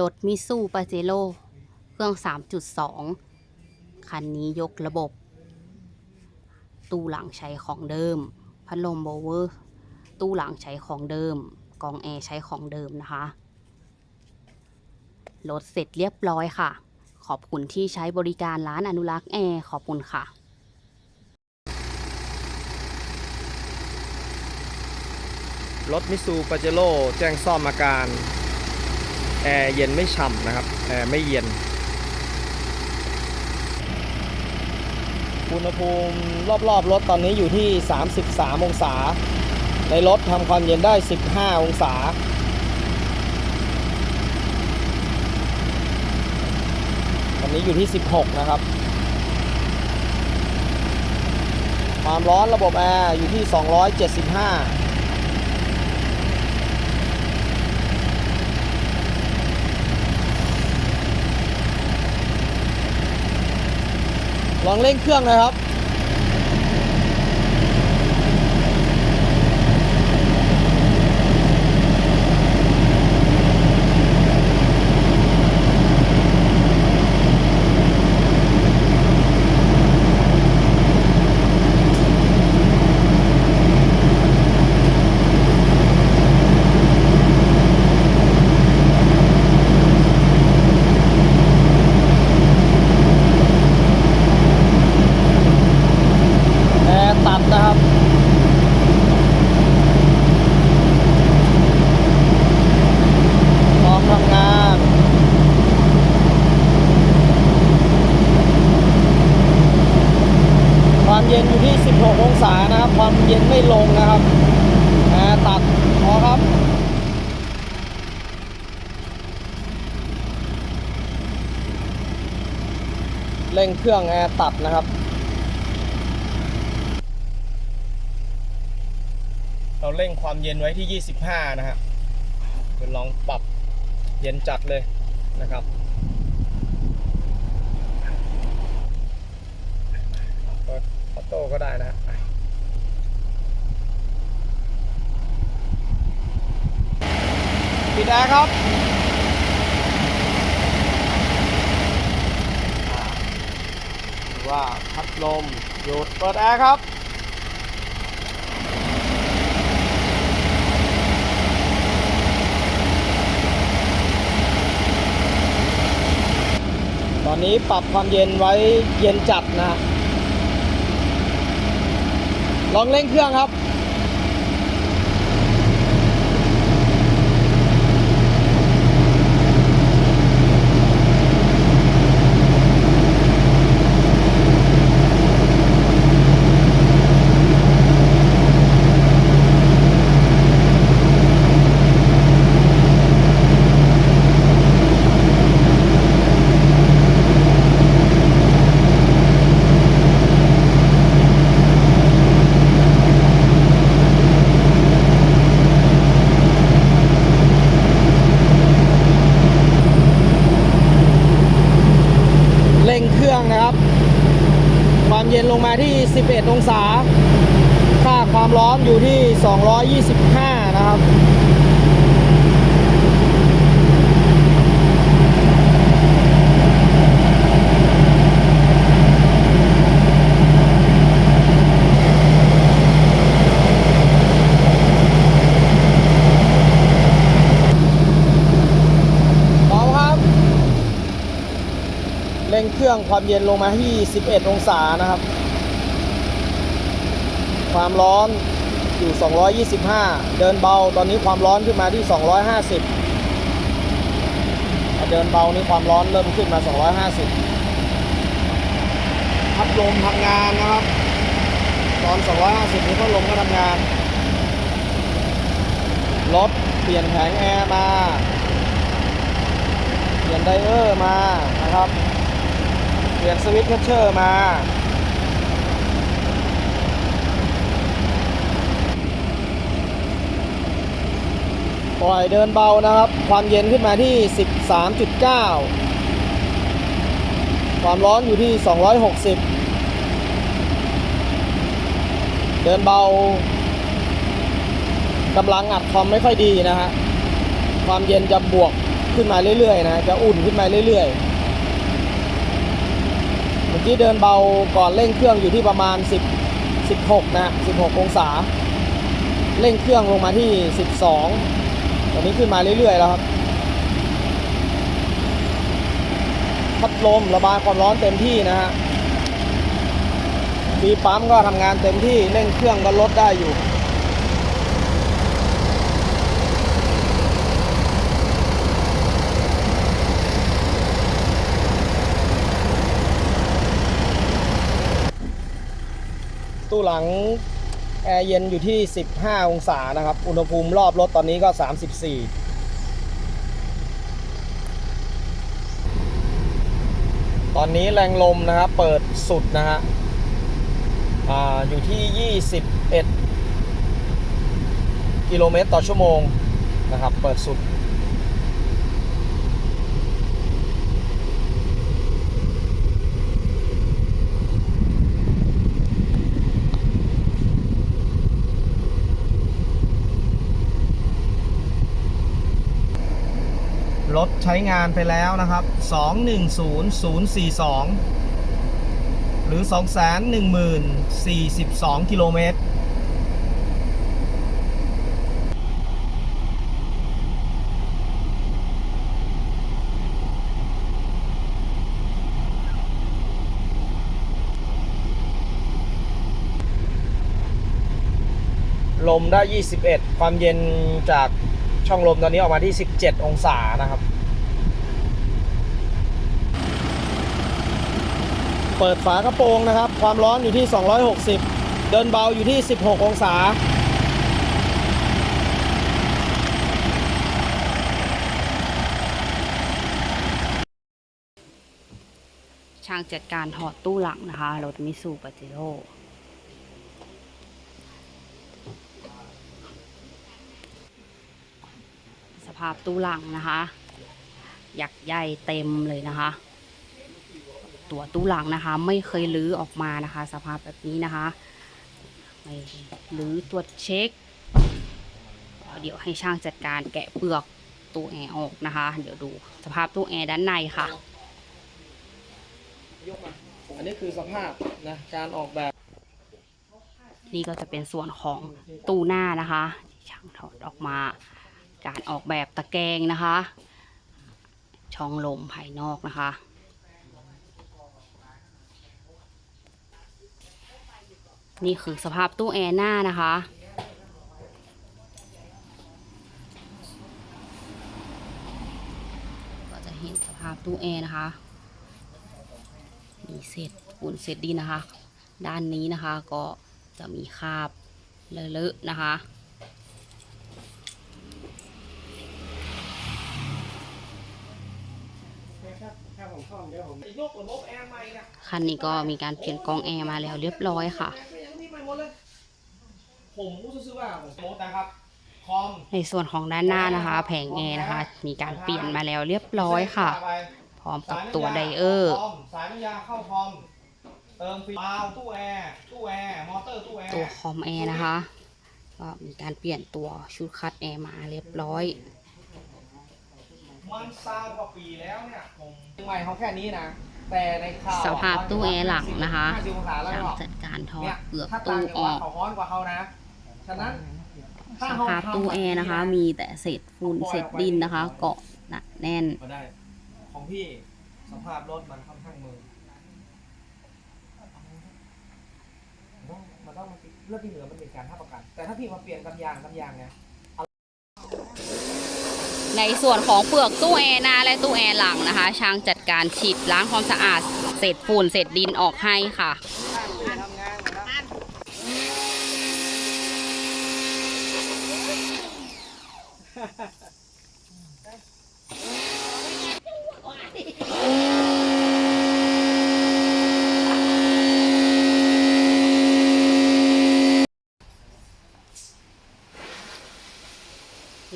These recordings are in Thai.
รถมิซูปาเจโร่เครื่อง 3.2 คันนี้ยกระบบ ตู้หลังใช้ของเดิม พัดลมโบเวอร์ ตู้หลังใช้ของเดิม กองแอร์ใช้ของเดิมนะคะ รถเสร็จเรียบร้อยค่ะ ขอบคุณที่ใช้บริการร้านอนุรักษ์แอร์ ขอบคุณค่ะรถมิซูปาเจโร่แจ้งซ่อมอาการ แอร์เย็นไม่ฉ่ำนะครับ แอร์ไม่เย็น อุณหภูมิรอบๆรถตอนนี้อยู่ที่ 33 องศา ในรถทำความเย็นได้ 15 องศาตอนนี้อยู่ที่ 16 นะครับ ความร้อนระบบแอร์อยู่ที่ 275 ลองเร่งเครื่องหนะครับ แอร์ตัดนะครับ พร้อมทำงาน ความเย็นอยู่ที่ 16 องศานะครับ ความเย็นไม่ ลงนะครับแอร์ตัดพอครับเร่งเครื่องแอร์ตัดนะครับเราเร่งความเย็นไว้ที่ 25 นะฮะเดี๋ยวลองปรับเย็นจัดเลยนะครับ เปิดออโต้ก็ได้นะฮะ ปิดแอร์ครับว่าพัดลมหยุดเปิดแอร์ครับตอนนี้ปรับความเย็นไว้เย็นจัดนะ ลองเร่งเครื่องครับ เร่งเครื่องนะครับ ความเย็นลงมาที่ 11 องศา ค่าความร้อนอยู่ที่ 225 นะครับ เบาครับ เร่งเความเย็นลงมาที่ 11 องศานะครับ ความร้อนอยู่ 225 เดินเบาตอนนี้ความร้อนขึ้นมาที่ 250 เดินเบานี่ความร้อนเริ่มขึ้นมา 250 พัดลมทำงานนะครับ ตอน 250 นี้พัดลมก็ทำงาน รถเปลี่ยนแผงแอร์มา เปลี่ยนไดเออร์มานะครับ เปลี่ยนสวิตช์แคชเชอร์มาปล่อยเดินเบานะครับ ความเย็นขึ้นมาที่ 13.9 ความร้อนอยู่ที่ 260 เดินเบากำลังอัดคอมไม่ค่อยดีนะฮะ ความเย็นจะบวกขึ้นมาเรื่อยๆนะ จะอุ่นขึ้นมาเรื่อยๆ มื่อกี้เดินเบาก่อนเร่งเครื่องอยู่ที่ประมาณ 10 16 นะ 16 องศา เร่งเครื่องลงมาที่ 12 ตอนนี้ขึ้นมาเรื่อย ๆ แล้วครับ พัดลมระบายความร้อนเต็มที่นะฮะฟีปั๊มก็ทำงานเต็มที่ เร่งเครื่องก็ลดได้อยู่ ตู้หลังแอร์เย็นอยู่ที่ 15 องศานะครับ อุณหภูมิรอบรถตอนนี้ก็ 34ตอนนี้แรงลมนะครับเปิดสุดนะฮะอ่าอยู่ที่ 21 กิโลเมตรต่อชั่วโมงนะครับ เปิดสุด รถใช้งานไปแล้วนะครับ 210042 หรือ 210,042 กิโลเมตร ลมได้ 21 ความเย็นจาก ช่องลมตอนนี้ออกมาที่ 17 องศานะครับ เปิดฝากระโปรงนะครับ ความร้อนอยู่ที่ 260 เดินเบาอยู่ที่ 16 องศาช่างจัดการถอดตู้หลังนะคะรถมิสูปาเจโร่ ภาพตู้หลังนะคะยักษ์ใหญ่เต็มเลยนะคะ ตัวตู้หลังนะคะ ไม่เคยลื้อออกมานะคะ สภาพแบบนี้นะคะไม่ลื้อตรวจเช็ค เดี๋ยวให้ช่างจัดการแกะเปลือกตู้แอร์ออกนะคะ เดี๋ยวดูสภาพตู้แอร์ด้านในค่ะอันนี้คือสภาพนะการออกแบบ นี่ก็จะเป็นส่วนของตู้หน้านะคะที่ช่างถอดออกมา การออกแบบตะแกรงนะคะ ช่องลมภายนอกนะคะ นี่คือสภาพตู้แอร์หน้านะคะก็จะเห็นสภาพตู้แอร์นะคะมีเศษฝุ่นเศษดินนะคะ ด้านนี้นะคะก็จะมีคราบเลอะๆนะคะ ยกระบบแอร์ใหม่นะ คันนี้ก็มีการเปลี่ยนกองแอร์มาแล้วเรียบร้อยค่ะ ผมรู้สึกว่าผมโน้ตนะครับในส่วนของด้านหน้านะคะ แผงแอร์นะคะ มีการเปลี่ยนมาแล้วเรียบร้อยค่ะ พร้อมกับตัวไดเออร์สายน้ำยาเข้าคอมเติมฟิลตู้แอร์ตู้แอร์มอเตอร์ตู้แอร์ตัวคอมแอร์นะคะก็มีการเปลี่ยนตัวชุดคัดแอร์มาเรียบร้อย มันซาวกว่าปีแล้วเนี่ยผมใหม่เขาแค่นี้นะ แต่ในข่าวสภาพตู้แอร์หลังนะคะ50องศาแล้วช่างหรอกจัดการถอเนี่ดยเปลือกถ้าตู้ต่างจังอหวัดอก เขาฮ้อนกว่าเขานะ ฉะนั้นถ้สเรภาพตู้แอร์นะคะ มีแต่เศษฝุ่นเศษดินนะคะ เกาะหนักแน่น ก็ได้ ของพี่สภาพรถมันค่อนข้างมือมันต้องมันต้องเลือกที่เหนือมันมีการท่าประกัน แต่ถ้าพี่มาเปลี่ยนกำยางกำยางเนี่ย ในส่วนของเปลือกตู้แอร์หน้าและตู้แอร์หลังนะคะ ช่างจัดการฉีดล้างความสะอาดเศษฝุ่นเศษดินออกให้ค่ะทำงานนะครับ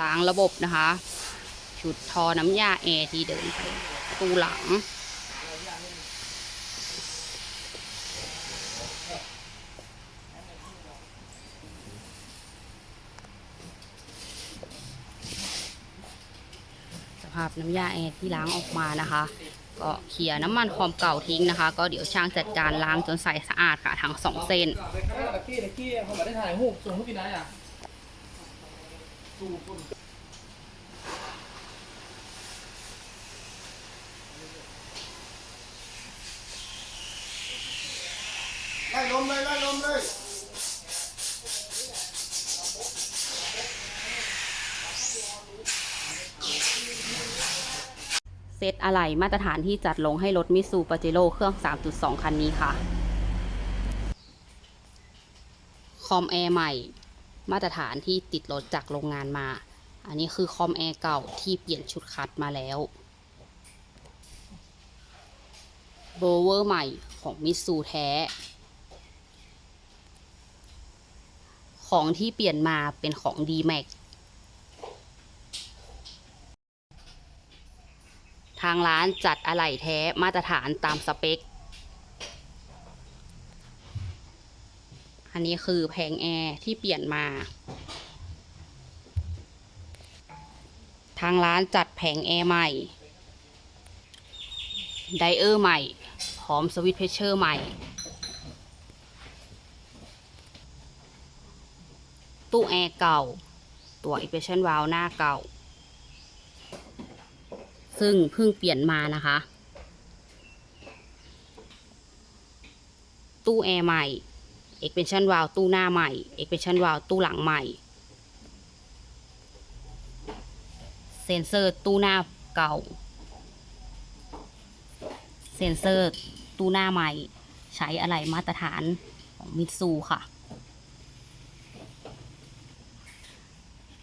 ล้างระบบนะคะ ชุดทอน้ำยาแอร์ที่เดินไปตู้หลัง สภาพน้ำยาแอร์ที่ล้างออกมานะคะ ก็เคลียร์น้ำมันความเก่าทิ้งนะคะ ก็เดี๋ยวช่างจัดการล้างจนใสสะอาดค่ะทั้งสองเส้นตะกี้ตะกี้เขาไม่ได้ถ่ายรูส่งรูปพี่นายอะ ไล่ลมเลยไล่ลมเลย เซตอะไหล่มาตรฐานที่จัดลงให้รถมิซูปาเจโร่เครื่อง 3.2 คันนี้ค่ะ คอมแอร์ใหม่ มาตรฐานที่ติดรถจากโรงงานมา อันนี้คือคอมแอร์เก่าที่เปลี่ยนชุดคัดมาแล้วโบเวอร์ใหม่ของมิซูแท้ ของที่เปลี่ยนมาเป็นของ d m a x ทางร้านจัดอะไหล่แท้มาตรฐานตามสเปค อันนี้คือแผงแอร์ที่เปลี่ยนมา ทางร้านจัดแผงแอร์ใหม่ ไดเออร์ใหม่ พร้อมสวิตช์เพชเชอร์ใหม่ตู้แอร์เก่า ตัวอ p r e s s i o n valve หน้าเก่า ซึ่งเพิ่งเปลี่ยนมานะคะ ตู้แอร์ใหม่ expansion valve ตู้หน้าใหม่ expansion valve ตู้หลังใหม่ เซนเซอร์ตู้หน้าเก่า เซนเซอร์ตู้หน้าใหม่ ใช้อะไรมาตรฐานของมิตซูค่ะ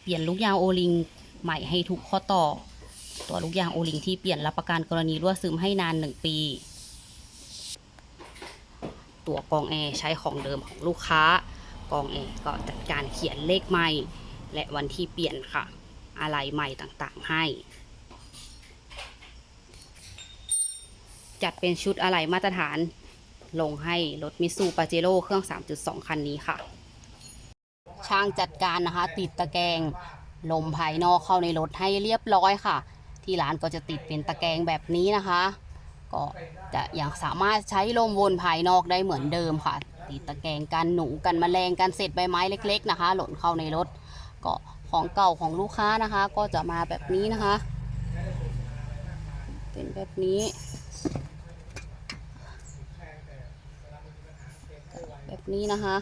เปลี่ยนลูกยางโอลิงใหม่ให้ทุกข้อต่อ ตัวลูกยางโอลิงที่เปลี่ยนรับประกันกรณีรั่วซึมให้นาน 1 ปี ตัวกองแอร์ใช้ของเดิมของลูกค้ากองแอร์ก็จัดการเขียนเลขใหม่ และวันที่เปลี่ยนค่ะ อะไรใหม่ต่างๆให้ จัดเป็นชุดอะไรมาตรฐานลงให้รถมิซูปาเจโร่เครื่อง 3.2 คันนี้ค่ะ ช่างจัดการนะคะ ติดตะแกรงลมภายนอกเข้าในรถให้เรียบร้อยค่ะ ที่ร้านก็จะติดเป็นตะแกรงแบบนี้นะคะ ก็จะยังสามารถใช้ลมวนภายนอกได้เหมือนเดิมค่ะ ติดตะแกรงกันหนูกันแมลงกันเศษใบไม้เล็ก ๆ นะคะ หล่นเข้าในรถก็ของเก่าของลูกค้านะคะ ก็จะมาแบบนี้นะคะ เป็นแบบนี้แบบนี้นะคะ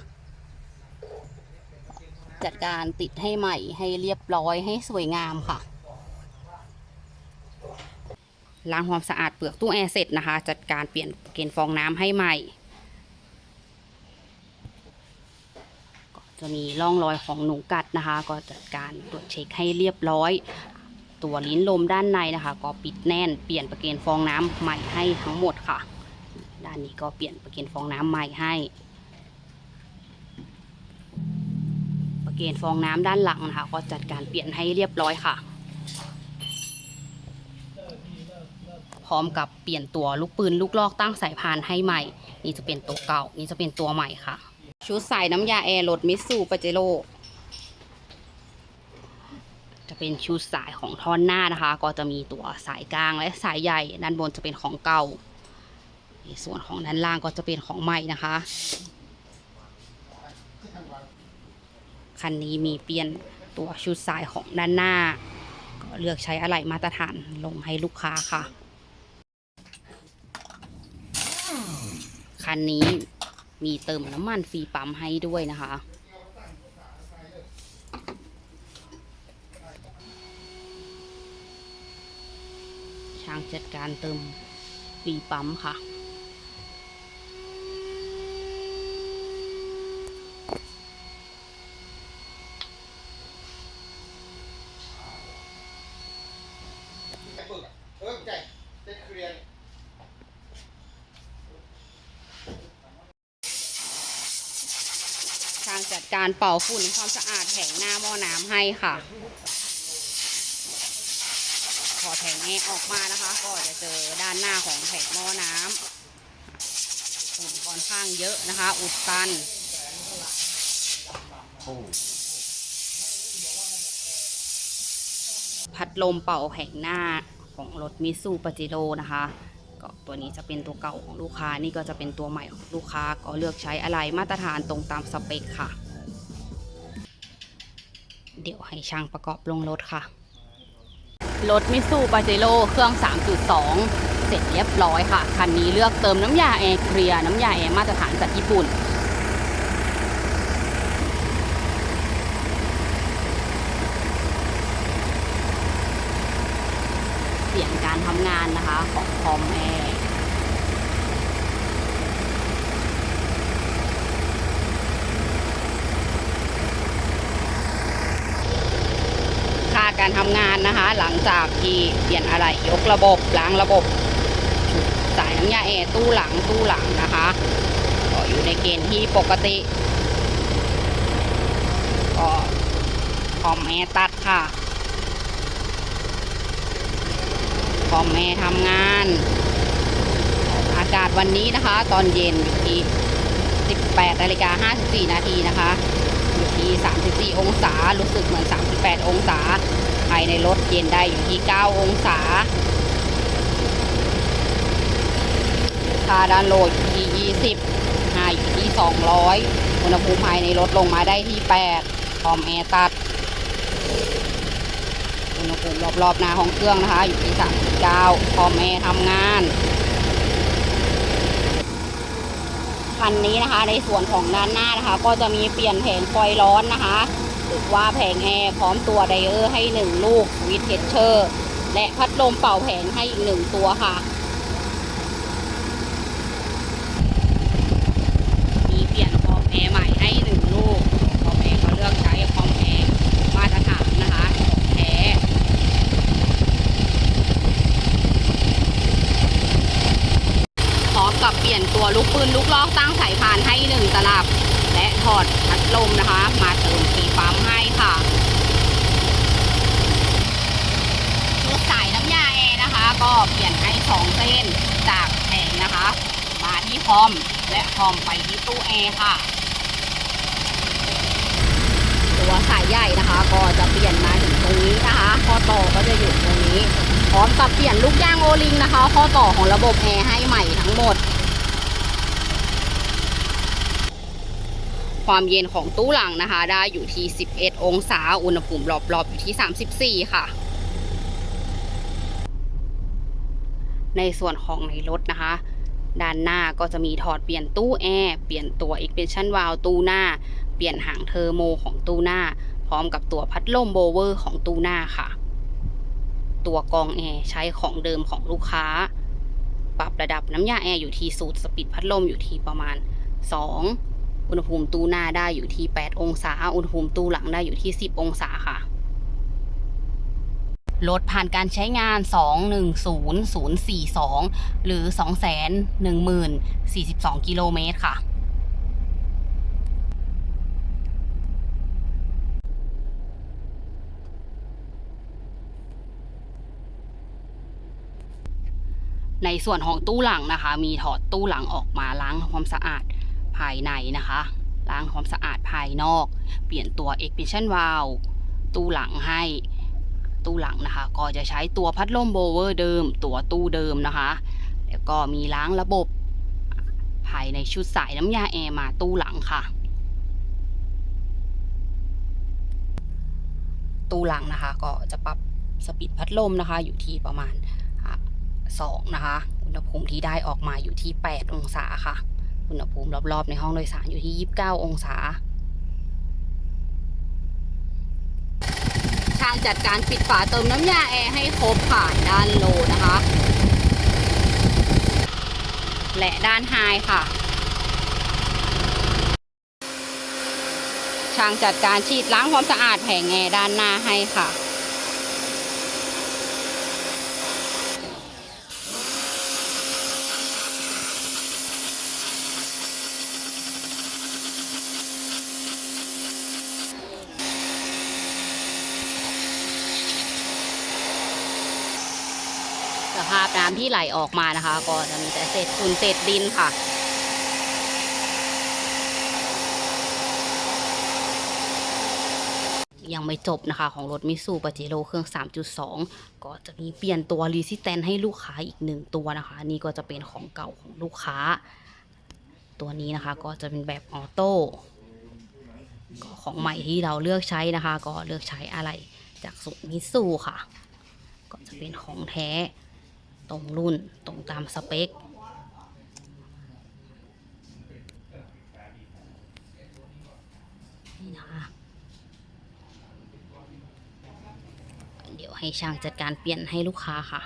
จัดการติดให้ใหม่ให้เรียบร้อยให้สวยงามค่ะ ล้างความสะอาดเปลือกตู้แอร์เสร็จนะคะ จัดการเปลี่ยนเกณฑ์ฟองน้ำให้ใหม่ ก็จะมีร่องรอยของหนูกัดนะคะ ก็จัดการตรวจเช็คให้เรียบร้อย ตัวลิ้นลมด้านในนะคะ ก็ปิดแน่นเปลี่ยนประเกณฑ์ฟองน้ำใหม่ให้ทั้งหมดค่ะ ด้านนี้ก็เปลี่ยนประเกณฑ์ฟองน้ำใหม่ให้ประเกณฑ์ฟองน้ำด้านหลังนะคะ ก็จัดการเปลี่ยนให้เรียบร้อยค่ะ พร้อมกับเปลี่ยนตัวลูกปืนลูกลอกตั้งสายพานให้ใหม่ นี่จะเป็นตัวเก่า นี่จะเป็นตัวใหม่ค่ะ ชุดใส่น้ำยาแอร์รถมิตซูปาเจโร่จะเป็นชุดสายของท่อนหน้านะคะ ก็จะมีตัวสายกลางและสายใหญ่ด้านบนจะเป็นของเก่าส่วนของด้านล่างก็จะเป็นของใหม่นะคะคันนี้มีเปลี่ยนตัวชุดสายของด้านหน้า ก็เลือกใช้อะไหล่มาตรฐานลงให้ลูกค้าค่ะ คันนี้มีเติมน้ำมันฟรีปั๊มให้ด้วยนะคะ ช่างจัดการเติมฟรีปั๊มค่ะ เออใจเต็เคลียร์ ช่างจัด การเป่าฝุ่นความสะอาดแผงหน้าหม้อน้ำให้ค่ะพอแผงแอร์ออกมานะคะ ก็จะเจอด้านหน้าของแผงหม้อน้ำฝุ่นค่อนข้างเยอะนะคะ อุดตันพัดลมเป่าแผงหน้าของรถมิสูปาจิโร่นะคะก็ตัวนี้จะเป็นตัวเก่าของลูกค้านี่ก็จะเป็นตัวใหม่ของลูกค้าก็เลือกใช้อะไรมาตรฐานตรงตามสเปคค่ะ เดี๋ยวให้ช่างประกอบลงรถค่ะ รถมิสูปาเจโร่เครื่อง 3.2 เสร็จเรียบร้อยค่ะ คันนี้เลือกเติมน้ำยาแอร์เคลียร์น้ำยาแอร์มาตรฐานจากญี่ปุ่นเสียงการทำงานนะคะของคอมแอร์ ค่า การทำงานนะคะ หลังจากที่เปลี่ยนอะไรยกระบบล้างระบบ สายน้ำยาแอร์ตู้หลังตู้หลังนะคะก็อยู่ในเกณฑ์ที่ปกติก็คอมแอร์ตัดค่ะคอมแอร์ทำงาน อากาศวันนี้นะคะ ตอนเย็นอยู่ที่ 18นาฬิกา54 นาทีนะคะอยู่ที่ 34 องศา รู้สึกเหมือน 38 องศาายในรถเย็นได้อยู่ที่ 9 องศา ค่าด้านโหลดอยู่ที่ 20หาอยู่ที่ 200 อุณหภูมิภายในรถลงมาได้ที่8พร้อมแอร์ตัด อุณหภูมิรอบๆหน้าห้องเครื่องนะคะ อยู่ที่ 39พร้อมแอร์ทำงานคันนี้นะคะในส่วนของด้านหน้านะคะ ก็จะมีเปลี่ยนแผงคอยล์ร้อนนะคะ ว่าแผงแอร์พร้อมตัวไดเออร์ให้ 1 ลูกวิดเทชเชอร์ และพัดลมเป่าแผงให้อีก 1 ตัวค่ะ มีเปลี่ยนคอมแอร์ใหม่ให้ 1 ลูกคอมแอร์ก็เลือกใช้คอมแอร์มาตรฐานนะคะของแท้พร้อมกับเปลี่ยนตัวลูกปืนลูกลอกตั้งสายพานให้หนึ่งตลับ และถอดพัดลมนะคะ มาเติมสีปั๊มให้ค่ะชุดสายน้ำยาแอร์นะคะ ก็เปลี่ยนให้สองเส้นจากแผงนะคะ มาที่คอมและคอมไปที่ตู้แอร์ค่ะ ตัวสายใหญ่นะคะ ก็จะเปลี่ยนมาถึงตรงนี้นะคะข้อต่อก็จะอยู่ตรงนี้ พร้อมกับเปลี่ยนลูกยางโอลิงนะคะ ข้อต่อของระบบแอร์ให้ใหม่ทั้งหมด ความเย็นของตู้หลังนะคะ ได้อยู่ที่ 11 องศา อุณหภูมิรอบๆอยู่ที่ 34 ค่ะ ในส่วนของในรถนะคะ ด้านหน้าก็จะมีถอดเปลี่ยนตู้แอร์เปลี่ยนตัว expansion valve ตู้หน้า เปลี่ยนหางเทอร์โมของตู้หน้า พร้อมกับตัวพัดลมโบเวอร์ของตู้หน้าค่ะ ตัวกองแอร์ใช้ของเดิมของลูกค้า ปรับระดับน้ำยาแอร์อยู่ที่สูตรสปีดพัดลมอยู่ที่ประมาณ 2 อุณหภูมิตู้หน้าได้อยู่ที่ 8 องศา อุณหภูมิตู้หลังได้อยู่ที่ 10 องศาค่ะ รถผ่านการใช้งาน 210042 หรือ 210,042 กิโลเมตรค่ะในส่วนของตู้หลังนะคะ มีถอดตู้หลังออกมาล้างความสะอาด ภายในนะคะ ล้างความสะอาดภายนอก เปลี่ยนตัว expansion valve ตู้หลังให้ ตู้หลังนะคะ ก็จะใช้ตัวพัดลมโบเวอร์เดิม ตัวตู้เดิมนะคะ แล้วก็มีล้างระบบ ภายในชุดสายน้ำยาแอร์มาตู้หลังค่ะตู้หลังนะคะ ก็จะปรับสปีดพัดลมนะคะ อยู่ที่ประมาณ2นะคะ อุณหภูมิที่ได้ออกมาอยู่ที่ 8 องศาค่ะ อุณหภูมิรอบๆ ในห้องโดยสารอยู่ที่ 29 องศา ช่างจัดการปิดฝาเติมน้ำยาแอร์ให้ครบผ่านด้านโลนะคะ และด้านไฮค่ะ ช่างจัดการฉีดล้างความสะอาดแผงแอร์ด้านหน้าให้ค่ะ ส ภาพน้ำที่ไหลออกมานะคะ ก็จะมีแต่เศษฝุ่นเศษดินค่ะยังไม่จบนะคะของรถมิสูปาเจโร่เครื่อง 3.2 ก็จะมีเปลี่ยนตัวรีซิแตนให้ลูกค้าอีกหนึ่งตัวนะคะ นี่ก็จะเป็นของเก่าของลูกค้า ตัวนี้นะคะก็จะเป็นแบบออโต้ของใหม่ที่เราเลือกใช้นะคะ ก็เลือกใช้อะไรจากสูมิสูค่ะ ก็จะเป็นของแท้ ตรงรุ่นตรงตามสเปค นี่นะคะ เดี๋ยวให้ช่างจัดการเปลี่ยนให้ลูกค้าค่ะ